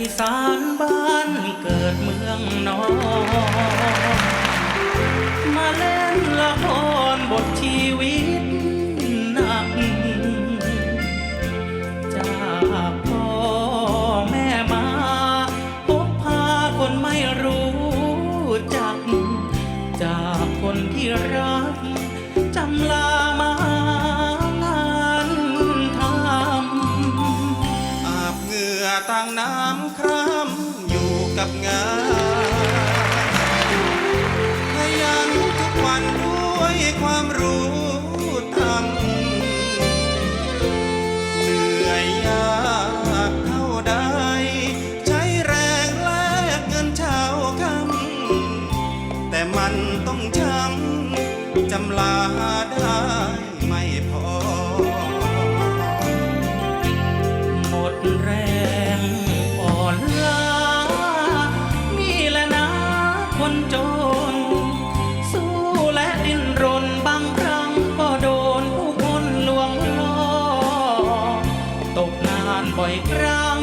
ไอสานบ้านเกิดเมืองนอนมาเล่นละครบ น้ำคร่ำอยู่กับงานขยันทุกวันด้วยความรู้ อนลามีแหละนะคนจน สู้และดิ้นรนบางครั้งก็โดนผู้คนลวงล่อตกงานบ่อยครั้ง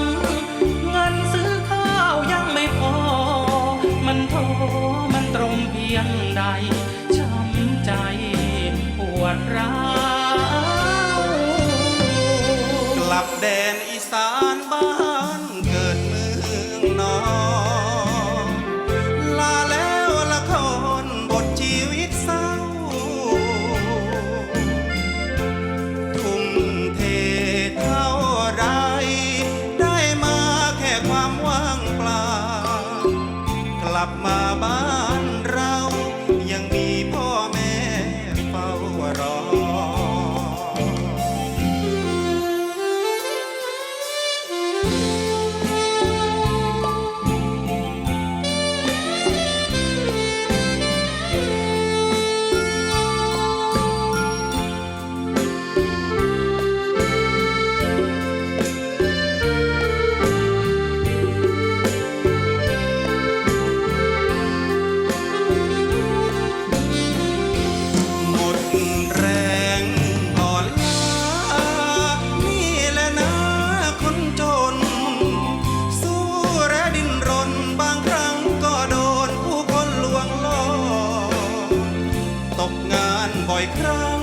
กงานบ่อยครั้ง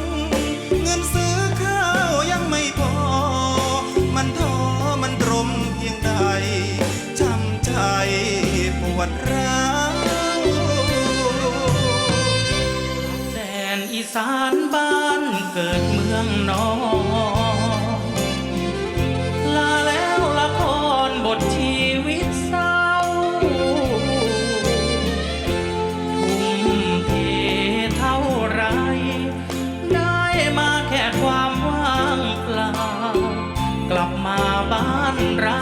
เงินซื้อข้าวยังไม่พอ มันท้อมันตรมเพียงใดจำใจปวดร้าวแดนอีสานบ้านเกิดเมืองนอน กลับมาบ้านเรา